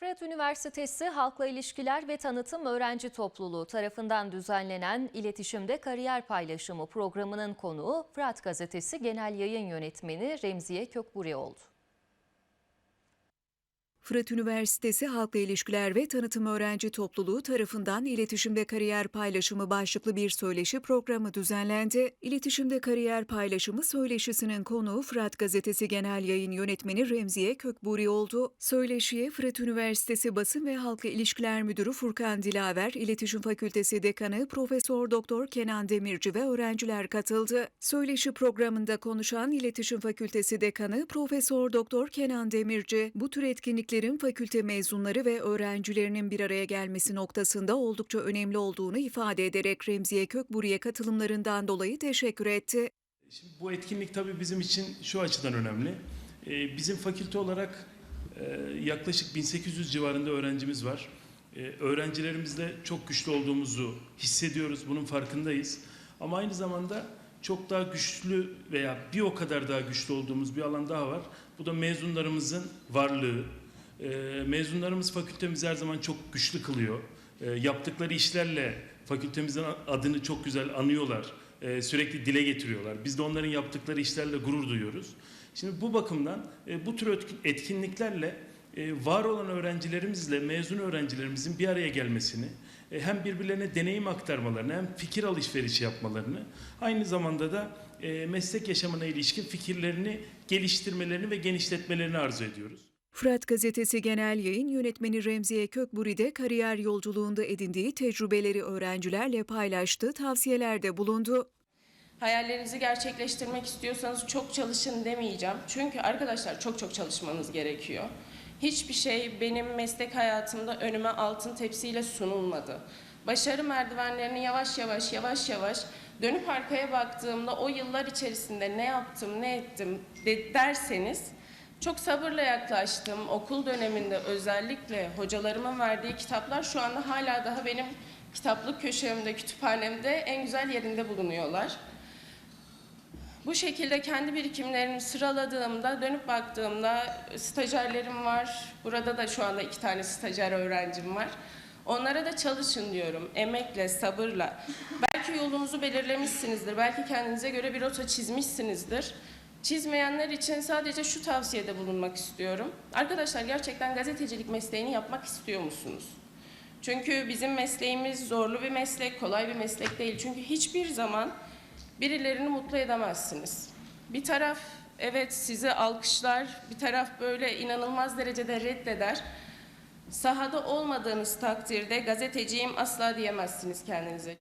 Fırat Üniversitesi Halkla İlişkiler ve Tanıtım Öğrenci Topluluğu tarafından düzenlenen İletişimde Kariyer Paylaşımı programının konuğu Fırat Gazetesi Genel Yayın Yönetmeni Remziye Kökburi oldu. Fırat Üniversitesi Halkla İlişkiler ve Tanıtım Öğrenci Topluluğu tarafından İletişimde Kariyer Paylaşımı başlıklı bir söyleşi programı düzenlendi. İletişimde Kariyer Paylaşımı söyleşisinin konuğu Fırat Gazetesi Genel Yayın Yönetmeni Remziye Kökburi oldu. Söyleşiye Fırat Üniversitesi Basın ve Halkla İlişkiler Müdürü Furkan Dilaver, İletişim Fakültesi Dekanı Profesör Doktor Kenan Demirci ve öğrenciler katıldı. Söyleşi programında konuşan İletişim Fakültesi Dekanı Profesör Doktor Kenan Demirci, bu tür etkinliklerin fakülte mezunları ve öğrencilerinin bir araya gelmesi noktasında oldukça önemli olduğunu ifade ederek Remziye Kökburi'ye katılımlarından dolayı teşekkür etti. Şimdi bu etkinlik tabii bizim için şu açıdan önemli. Ee, Bizim fakülte olarak e, yaklaşık 1800 civarında öğrencimiz var. Ee, Öğrencilerimizle çok güçlü olduğumuzu hissediyoruz, bunun farkındayız. Ama aynı zamanda çok daha güçlü veya bir o kadar daha güçlü olduğumuz bir alan daha var. Bu da mezunlarımızın varlığı. Ee, Mezunlarımız fakültemizi her zaman çok güçlü kılıyor. Ee, Yaptıkları işlerle fakültemizin adını çok güzel anıyorlar. Ee, Sürekli dile getiriyorlar. Biz de onların yaptıkları işlerle gurur duyuyoruz. Şimdi bu bakımdan e, bu tür etkin- etkinliklerle e, var olan öğrencilerimizle mezun öğrencilerimizin bir araya gelmesini, e, hem birbirlerine deneyim aktarmalarını hem fikir alışverişi yapmalarını, aynı zamanda da meslek yaşamına ilişkin fikirlerini geliştirmelerini ve genişletmelerini arzu ediyoruz. Fırat Gazetesi Genel Yayın Yönetmeni Remziye Kökburi de kariyer yolculuğunda edindiği tecrübeleri öğrencilerle paylaştı, tavsiyelerde bulundu. Hayallerinizi gerçekleştirmek istiyorsanız çok çalışın demeyeceğim. Çünkü arkadaşlar çok çok çalışmanız gerekiyor. Hiçbir şey benim meslek hayatımda önüme altın tepsiyle sunulmadı. Başarı merdivenlerini yavaş yavaş yavaş yavaş dönüp arkaya baktığımda o yıllar içerisinde ne yaptım, ne ettim de derseniz çok sabırla yaklaştım. Okul döneminde özellikle hocalarımın verdiği kitaplar şu anda hala daha benim kitaplık köşemde, kütüphanemde en güzel yerinde bulunuyorlar. Bu şekilde kendi birikimlerimi sıraladığımda, dönüp baktığımda stajyerlerim var. Burada da şu anda iki tane stajyer öğrencim var. Onlara da çalışın diyorum, emekle, sabırla. Belki yolunuzu belirlemişsinizdir, belki kendinize göre bir rota çizmişsinizdir. Çizmeyenler için sadece şu tavsiyede bulunmak istiyorum. Arkadaşlar gerçekten gazetecilik mesleğini yapmak istiyor musunuz? Çünkü bizim mesleğimiz zorlu bir meslek, kolay bir meslek değil. Çünkü hiçbir zaman birilerini mutlu edemezsiniz. Bir taraf evet sizi alkışlar, bir taraf böyle inanılmaz derecede reddeder. Sahada olmadığınız takdirde gazeteciyim asla diyemezsiniz kendinize.